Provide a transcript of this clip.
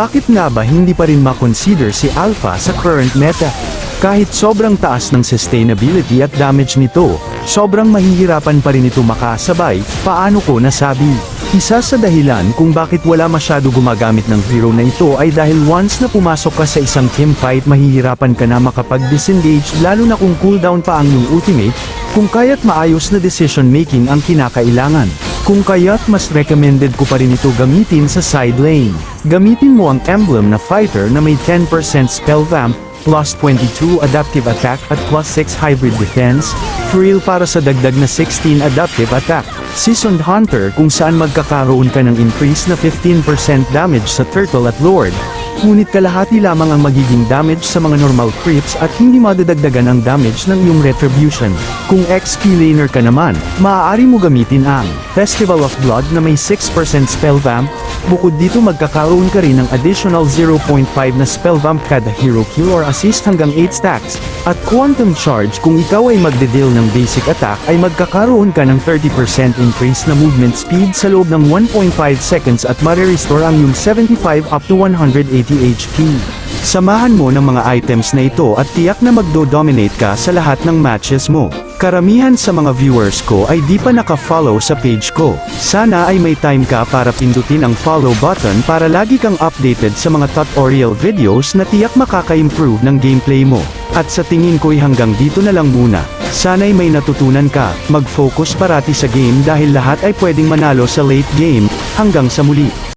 Bakit nga ba hindi pa rin makonsider si Alpha sa current meta? Kahit sobrang taas ng sustainability at damage nito, sobrang mahihirapan pa rin ito makasabay, paano ko nasabi? Isa sa dahilan kung bakit wala masyado gumagamit ng hero na ito ay dahil once na pumasok ka sa isang teamfight mahihirapan ka na makapag-disengage lalo na kung cooldown pa ang iyong ultimate, kung kaya't maayos na decision making ang kinakailangan. Kung kaya't mas recommended ko pa rin ito gamitin sa side lane. Gamitin mo ang emblem na fighter na may 10% spell vamp, plus 22 adaptive attack at plus 6 hybrid defense, Thrill para sa dagdag na 16 adaptive attack, Seasoned Hunter kung saan magkakaroon ka ng increase na 15% damage sa Turtle at Lord, ngunit kalahati lamang ang magiging damage sa mga normal creeps at hindi madadagdagan ang damage ng iyong retribution. Kung XP laner ka naman, maaari mo gamitin ang Festival of Blood na may 6% spell vamp, bukod dito magkakaroon ka rin ng additional 0.5 na spell vamp kada hero kill or assist hanggang 8 stacks, at Quantum Charge kung ikaw ay magde-deal ng basic attack ay magkakaroon ka ng 30% increase na movement speed sa loob ng 1.5 seconds at marirestore ang iyong 75 up to 180 HP. Samahan mo ng mga items na ito at tiyak na magdo-dominate ka sa lahat ng matches mo. Karamihan sa mga viewers ko ay di pa naka-follow sa page ko. Sana ay may time ka para pindutin ang follow button para lagi kang updated sa mga tutorial videos na tiyak makaka-improve ng gameplay mo. At sa tingin ko'y hanggang dito na lang muna. Sana'y may natutunan ka, mag-focus parati sa game dahil lahat ay pwedeng manalo sa late game, hanggang sa muli.